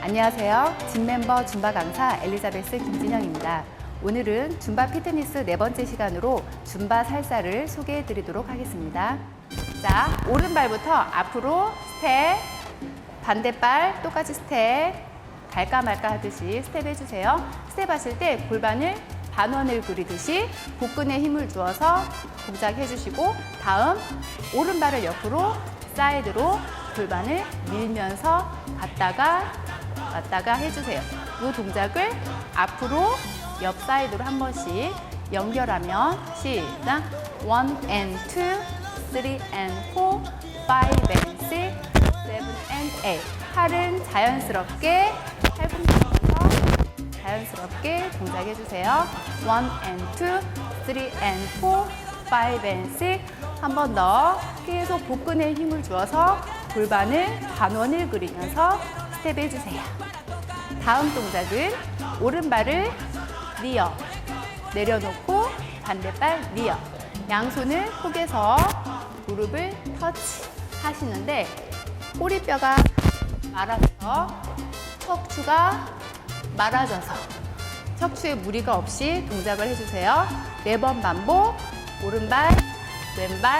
안녕하세요. 진 멤버 줌바 강사 엘리자베스 김진영입니다. 오늘은 줌바 피트니스 네 번째 시간으로 줌바 살사를 소개해 드리도록 하겠습니다. 자, 오른발부터 앞으로 스텝, 반대발 똑같이 스텝, 갈까 말까 하듯이 스텝 해주세요. 스텝 하실 때 골반을 반원을 그리듯이 복근에 힘을 주어서 동작 해주시고 다음 오른발을 옆으로 사이드로 골반을 밀면서 갔다가 왔다가 해주세요. 이 동작을 앞으로 옆 사이드로 한 번씩 연결하면 시작. one and two, three and four, five and six, seven and eight. 팔은 자연스럽게 팔꿈치면서 자연스럽게 동작해 주세요. one and two, three and four, five and six. 한번 더 계속 복근에 힘을 주어서 골반을 반원을 그리면서 스텝 해주세요. 다음 동작은 오른발을 리어 내려놓고 반대발 리어 양손을 폭에서 무릎을 터치 하시는데 꼬리뼈가 말아서 척추가 말아져서 척추에 무리가 없이 동작을 해주세요. 네 번 반복 오른발 왼발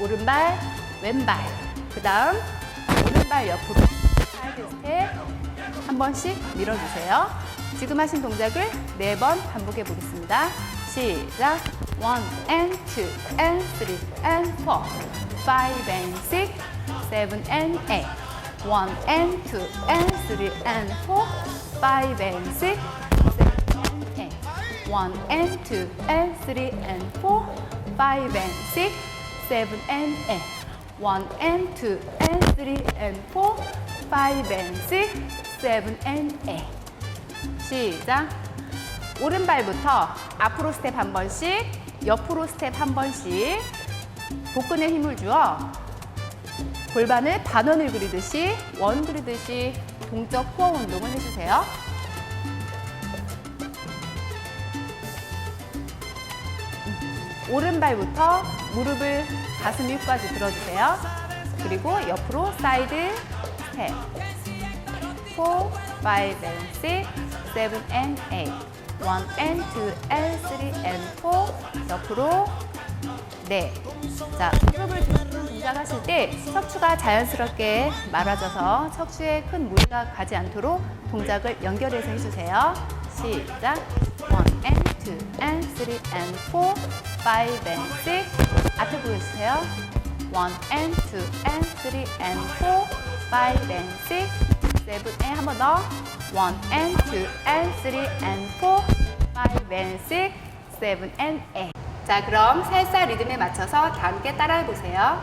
오른발 왼발 그 다음 오른발 옆으로 사이드 스텝 한 번씩 밀어주세요. 지금 하신 동작을 네 번 반복해 보겠습니다. 시작. One and two and three and four, five and six, seven and eight. One and two and three and four, five and six, seven and eight. One and two and three and four, five and six, seven and eight. One and two and three and four, five and six, seven and eight. 시작. 오른발부터 앞으로 스텝 한 번씩, 옆으로 스텝 한 번씩, 복근에 힘을 주어 골반을 반원을 그리듯이 원 그리듯이 동적 코어 운동을 해주세요. 오른발부터 무릎을 가슴 위까지 들어주세요. 그리고 옆으로 사이드 스텝. 4, 5 and 6, 7 and 8. 1 and 2 and 3 and 4. 옆으로 네. 자, 드는 동작하실 때 척추가 자연스럽게 말아져서 척추에 큰 무리가 가지 않도록 동작을 연결해서 해주세요. 시작. 1 and 2 and 3 and 4, 5 and 6. 앞에 보여주세요. 1 and 2 and 3 and 4, 5 and 6, 7 and 한 번 더. 1 and 2 and 3 and 4, 5 and 6, 7 and 8. 자, 그럼 살사 리듬에 맞춰서 다 함께 따라해 보세요.